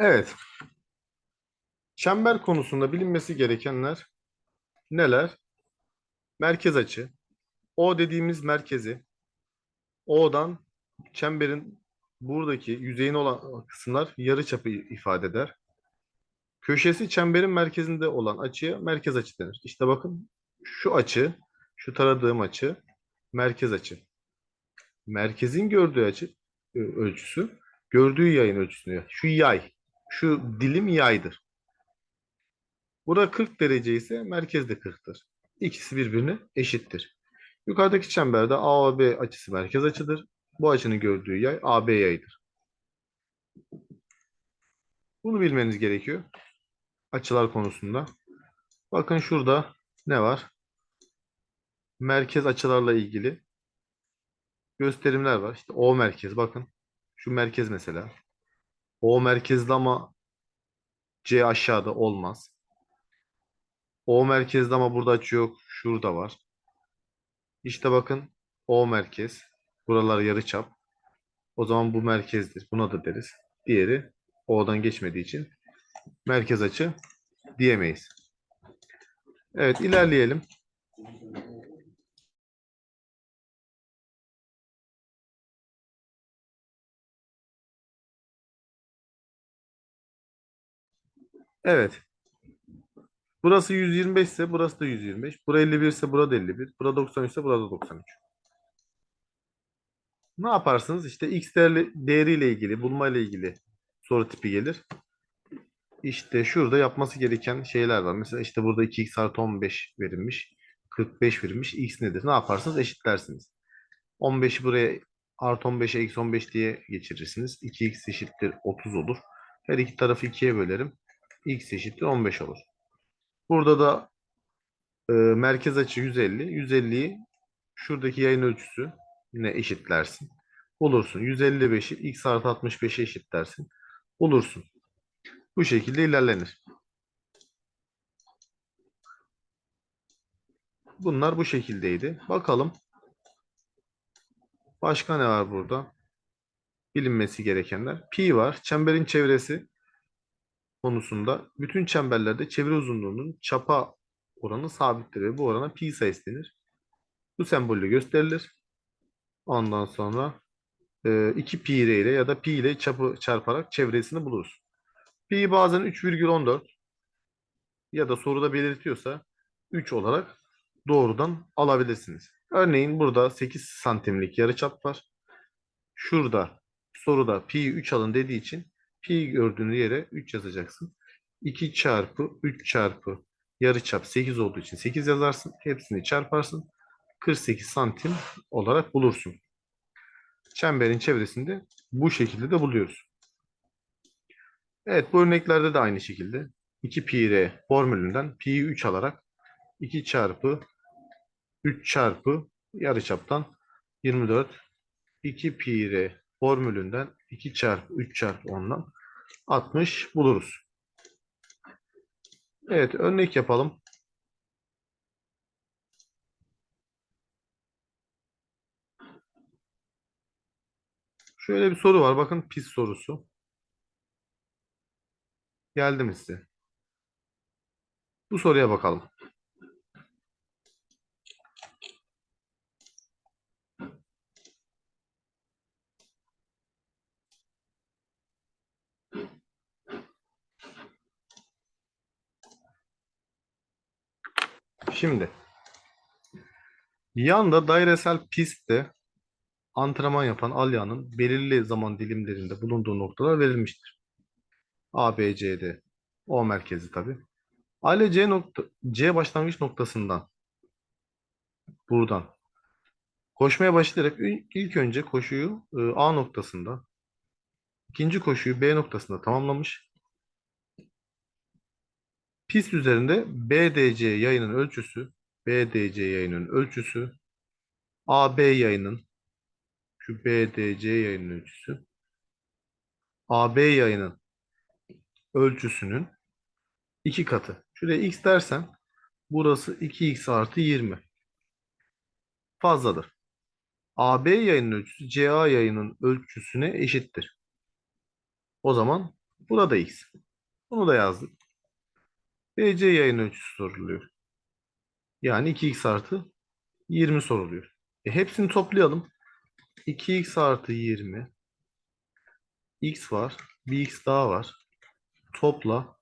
Evet. Çember konusunda bilinmesi gerekenler neler? Merkez açı. O dediğimiz merkezi. O'dan çemberin buradaki yüzeyine olan kısımlar yarıçapı ifade eder. Köşesi çemberin merkezinde olan açıya merkez açı denir. İşte bakın şu açı, şu taradığım açı merkez açı. Merkezin gördüğü açı ölçüsü, gördüğü yayın ölçüsünü. Şu yay, şu dilim yaydır. Bura 40 derece ise merkez de 40'tır. İkisi birbirine eşittir. Yukarıdaki çemberde AOB açısı merkez açıdır. Bu açının gördüğü yay AB yayıdır. Bunu bilmeniz gerekiyor. Açılar konusunda. Bakın şurada ne var? Merkez açılarla ilgili gösterimler var. İşte O merkez bakın. Şu merkez mesela. O merkezde ama C aşağıda olmaz. O merkezde ama burada açı yok. Şurada var. İşte bakın O merkez. Buralar yarıçap. O zaman bu merkezdir. Buna da deriz. Diğeri O'dan geçmediği için merkez açı diyemeyiz. Evet ilerleyelim. Evet. Burası 125 ise burası da 125. Bura 51 ise burada 51. Burada 93 ise burada 93. Ne yaparsınız? İşte x değerli, değeriyle ilgili, bulma ile ilgili soru tipi gelir. İşte şurada yapması gereken şeyler var. Mesela işte burada 2x artı 15 verilmiş. 45 verilmiş. x nedir? Ne yaparsınız? Eşitlersiniz. 15'i buraya artı 15'e eksi 15 diye geçirirsiniz. 2x eşittir 30 olur. Her iki tarafı 2'ye bölerim. X eşittir 15 olur. Burada da e, merkez açı 150. 150'yi şuradaki yayın ölçüsü ne eşitlersin. Bulursun. 155'i x artı 65'e eşitlersin. Bulursun. Bu şekilde ilerlenir. Bunlar bu şekildeydi. Bakalım. Başka ne var burada? Bilinmesi gerekenler. Pi var. Çemberin çevresi konusunda bütün çemberlerde çevre uzunluğunun çapa oranı sabittir ve bu orana pi sayısı denir. Bu sembolle gösterilir. Ondan sonra 2 pi r ile ya da pi ile çapı çarparak çevresini buluruz. Pi bazen 3,14 ya da soruda belirtiyorsa 3 olarak doğrudan alabilirsiniz. Örneğin burada 8 santimlik yarıçap var. Şurada soruda pi 3 alın dediği için pi gördüğünüz yere 3 yazacaksın. 2 çarpı 3 çarpı yarıçap 8 olduğu için 8 yazarsın. Hepsini çarparsın. 48 santim olarak bulursun. Çemberin çevresinde bu şekilde de buluyoruz. Evet bu örneklerde de aynı şekilde 2 pi r formülünden pi'yi 3 alarak 2 çarpı 3 çarpı yarıçaptan 24 2 pi r formülünden 2 çarpı 3 çarpı 10'dan 60 buluruz. Evet örnek yapalım. Şöyle bir soru var. Bakın pis sorusu. Geldi mi size? Bu soruya bakalım. Şimdi yanda dairesel pistte antrenman yapan Alya'nın belirli zaman dilimlerinde bulunduğu noktalar verilmiştir. A, B, C, D. O merkezi tabi. A ile C, nokta, C başlangıç noktasından buradan koşmaya başlayarak ilk önce koşuyu e, A noktasında ikinci koşuyu B noktasında tamamlamış. Pist üzerinde BDC yayının ölçüsü BDC yayının ölçüsü AB yayının şu BDC yayının ölçüsü AB yayının ölçüsünün iki katı. Şuraya x dersen burası 2x artı 20. Fazladır. AB yayının ölçüsü CA yayının ölçüsüne eşittir. O zaman Burada x. Bunu da yazdık. BC yayın ölçüsü soruluyor. Yani 2x artı 20 soruluyor. E hepsini toplayalım. 2x artı 20 x var. Bir x daha var. Topla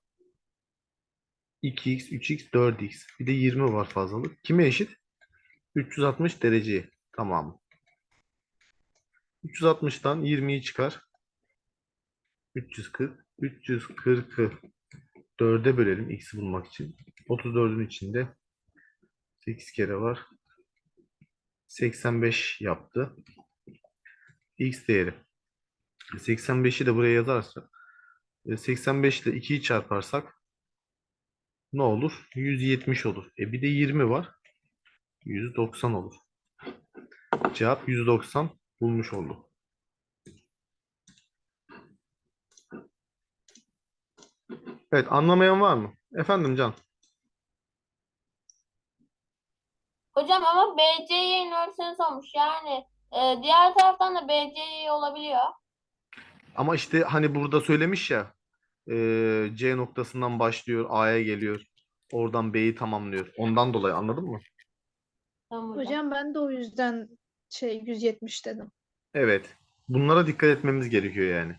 2x, 3x, 4x. Bir de 20 var fazlalık. Kime eşit? 360 dereceye. Tamam. 360'tan 20'yi çıkar. 340. 340'ı 4'e bölelim x'i bulmak için. 34'ün içinde 8 kere var. 85 yaptı. X değeri. 85'i de buraya yazarsak 85 ile 2'yi çarparsak ne olur? 170 olur. E bir de 20 var. 190 olur. Cevap 190 bulmuş olduk. Evet anlamayan var mı? Efendim Can. Hocam ama BC'yi üniversitesi sormuş. Yani e, diğer taraftan da BC'yi olabiliyor. Ama işte hani burada söylemiş ya e, C noktasından başlıyor A'ya geliyor. Oradan B'yi tamamlıyor. Ondan dolayı anladın mı? Tamam hocam. Hocam ben de o yüzden şey 170 dedim. Evet. Bunlara dikkat etmemiz gerekiyor yani.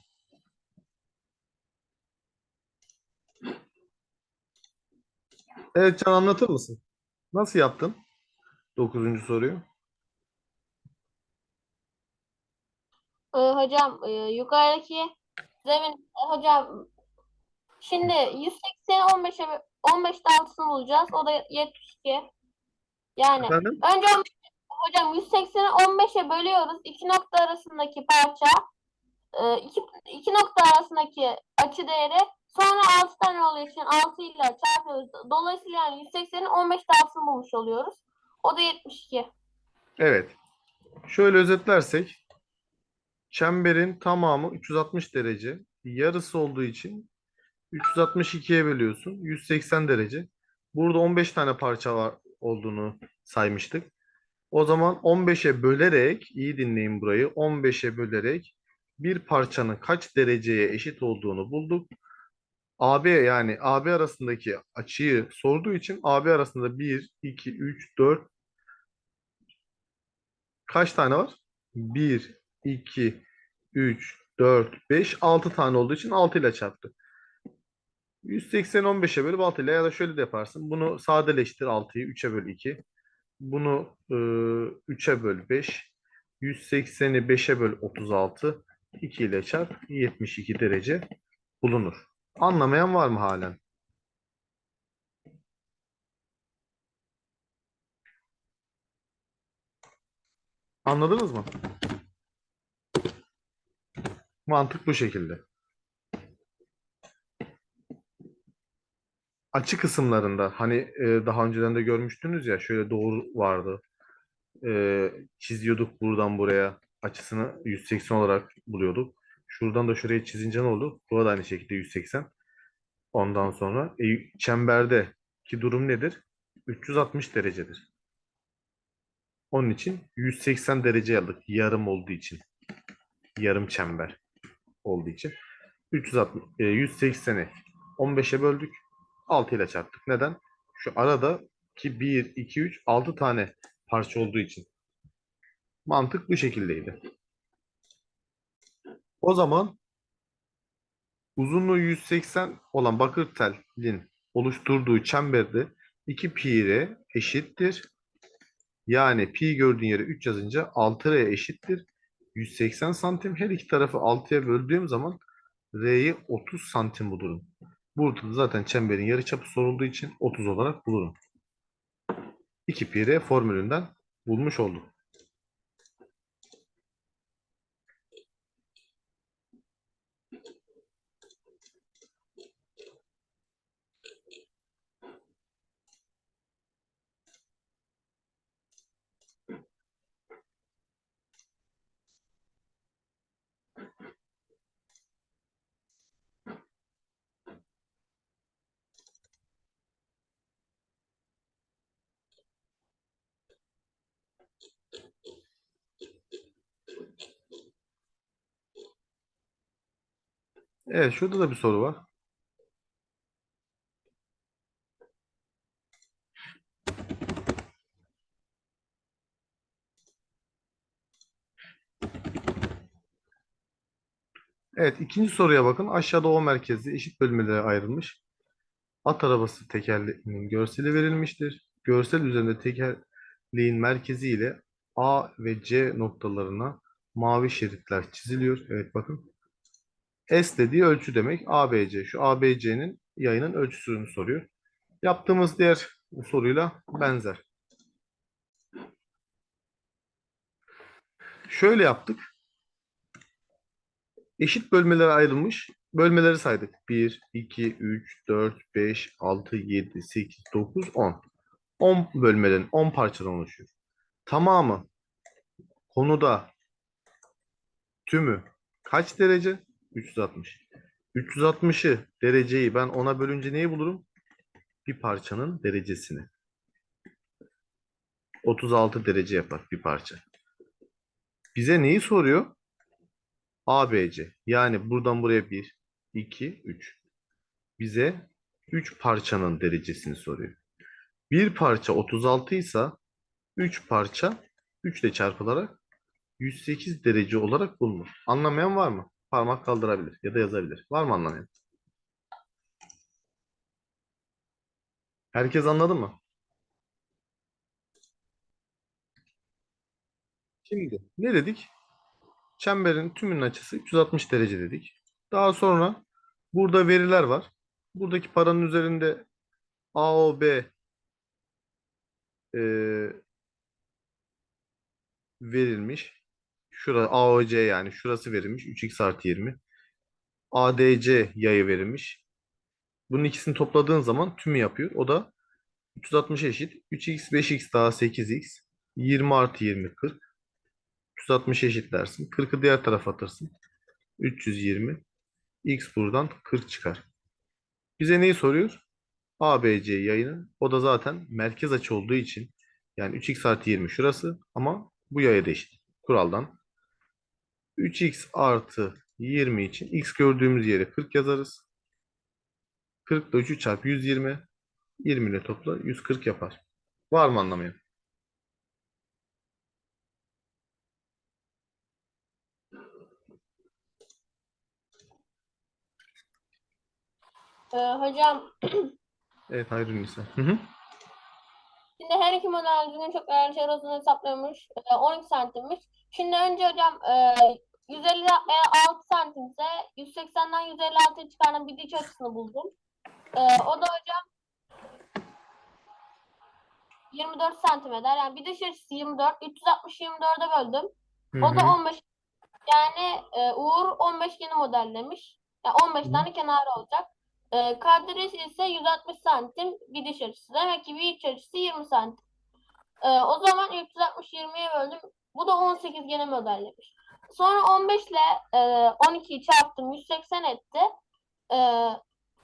Evet Can anlatır mısın? Nasıl yaptın? Dokuzuncu soruyu. E, hocam e, yukarıdaki zemin e, hocam şimdi 180'i 15'e bö- 15'te altısını bulacağız. O da 72. Yani Efendim? önce hocam 180'i 15'e bölüyoruz. İki nokta arasındaki parça e, iki, iki nokta arasındaki açı değeri sonra 6 tane olduğu için 6 ile çarpıyoruz. Dolayısıyla yani 180'in 15'te altısını bulmuş oluyoruz. O da 72. Evet. Şöyle özetlersek çemberin tamamı 360 derece. Yarısı olduğu için 362'ye bölüyorsun. 180 derece. Burada 15 tane parça var olduğunu saymıştık. O zaman 15'e bölerek, iyi dinleyin burayı, 15'e bölerek bir parçanın kaç dereceye eşit olduğunu bulduk. AB yani AB arasındaki açıyı sorduğu için AB arasında 1, 2, 3, 4 kaç tane var? 1, 2, 3, 4, 5, 6 tane olduğu için 6 ile çarptı. 180 15'e bölüp 6 ile ya da şöyle de yaparsın. Bunu sadeleştir 6'yı 3'e böl 2. Bunu e, 3'e böl 5. 180'i 5'e böl 36. 2 ile çarp 72 derece bulunur. Anlamayan var mı halen? Anladınız mı? Mantık bu şekilde. Açı kısımlarında hani e, daha önceden de görmüştünüz ya şöyle doğru vardı. E, çiziyorduk buradan buraya açısını 180 olarak buluyorduk. Şuradan da şuraya çizince ne oldu? Burada da aynı şekilde 180. Ondan sonra e, çemberdeki durum nedir? 360 derecedir. Onun için 180 derece aldık. Yarım olduğu için. Yarım çember olduğu için. 360, e, 180'i 15'e böldük. 6 ile çarptık. Neden? Şu arada ki 1, 2, 3, 6 tane parça olduğu için. Mantık bu şekildeydi. O zaman uzunluğu 180 olan bakır telin oluşturduğu çemberde 2 pi r eşittir. Yani pi gördüğün yere 3 yazınca 6 r eşittir. 180 santim. Her iki tarafı 6'ya böldüğüm zaman r'yi 30 santim bulurum. Burada da zaten çemberin yarıçapı sorulduğu için 30 olarak bulurum. 2 pi r formülünden bulmuş olduk. Evet şurada da bir soru var. Evet ikinci soruya bakın. Aşağıda O merkezli eşit bölmelere ayrılmış. At arabası tekerleğinin görseli verilmiştir. Görsel üzerinde tekerleğin merkezi ile A ve C noktalarına mavi şeritler çiziliyor. Evet bakın. S dediği ölçü demek. ABC. Şu ABC'nin yayının ölçüsünü soruyor. Yaptığımız diğer soruyla benzer. Şöyle yaptık. Eşit bölmelere ayrılmış. Bölmeleri saydık. 1, 2, 3, 4, 5, 6, 7, 8, 9, 10. 10 bölmelerin 10 parçadan oluşuyor. Tamamı konuda tümü kaç derece? 360. 360'ı dereceyi ben ona bölünce neyi bulurum? Bir parçanın derecesini. 36 derece yapar bir parça. Bize neyi soruyor? ABC. Yani buradan buraya 1, 2, 3. Bize 3 parçanın derecesini soruyor. Bir parça 36 ise 3 parça 3 ile çarpılarak 108 derece olarak bulunur. Anlamayan var mı? Parmak kaldırabilir ya da yazabilir. Var mı anlamayan? Herkes anladı mı? Şimdi ne dedik? Çemberin tümünün açısı 360 derece dedik. Daha sonra burada veriler var. Buradaki paranın üzerinde AOB e, verilmiş. Şura AOC yani şurası verilmiş. 3x artı 20. ADC yayı verilmiş. Bunun ikisini topladığın zaman tümü yapıyor. O da 360 eşit. 3x 5x daha 8x. 20 artı 20 40. 360 eşitlersin. 40'ı diğer tarafa atırsın. 320. X buradan 40 çıkar. Bize neyi soruyor? ABC yayını. O da zaten merkez açı olduğu için yani 3x artı 20 şurası ama bu yaya da eşit. Kuraldan. 3x artı 20 için x gördüğümüz yere 40 yazarız. 40 da 3'ü çarpı 120. 20 ile topla 140 yapar. Var mı anlamayan? Ee, hocam Evet Hayrun Nisa. Hı hı. şimdi her iki model düzgün çok değerli şey. Ee, 12 santimmiş. Şimdi önce hocam e, 156 santimse 180'den 156'ya çıkaran bir diş açısını buldum. Ee, o da hocam 24 santim eder. Yani bir diş açısı 24. 360 24'e böldüm. Hı O da hı. 15. Yani e, Uğur 15 yeni modellemiş. Yani 15 Hı. tane kenarı olacak. E, Kadri ise 160 santim bir diş açısı. Demek ki bir iç açısı 20 santim. E, o zaman 360 20'ye böldüm. Bu da 18 gene modellemiş. Sonra 15 ile e, 12'yi çarptım. 180 etti. E,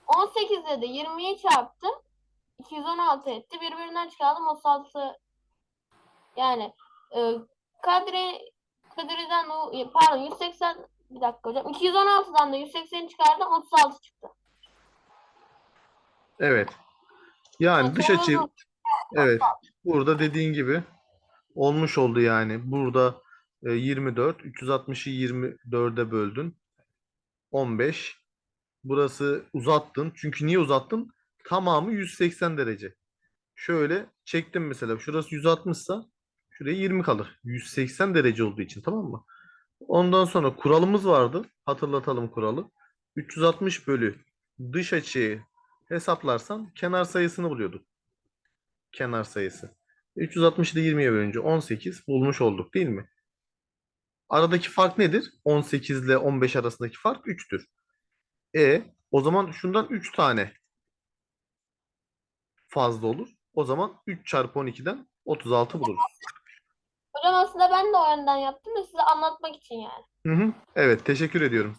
18 ile de 20'yi çarptım. 216 etti. Birbirinden çıkardım. 36 yani e, Kadri Kadri'den o e, pardon 180 bir dakika hocam. 216'dan da 180 çıkardım 36 çıktı. Evet. Yani dış açı evet burada dediğin gibi olmuş oldu yani. Burada e, 24 360'ı 24'e böldün. 15. Burası uzattın. Çünkü niye uzattın? Tamamı 180 derece. Şöyle çektim mesela. Şurası 160 ise şuraya 20 kalır. 180 derece olduğu için tamam mı? Ondan sonra kuralımız vardı. Hatırlatalım kuralı. 360 bölü dış açıyı hesaplarsan kenar sayısını buluyorduk. Kenar sayısı. 360'ı da 20'ye bölünce 18 bulmuş olduk değil mi? Aradaki fark nedir? 18 ile 15 arasındaki fark 3'tür. E o zaman şundan 3 tane fazla olur. O zaman 3 çarpı 12'den 36 buluruz. Hocam aslında ben de o yönden yaptım da size anlatmak için yani. Hı hı. Evet teşekkür ediyorum.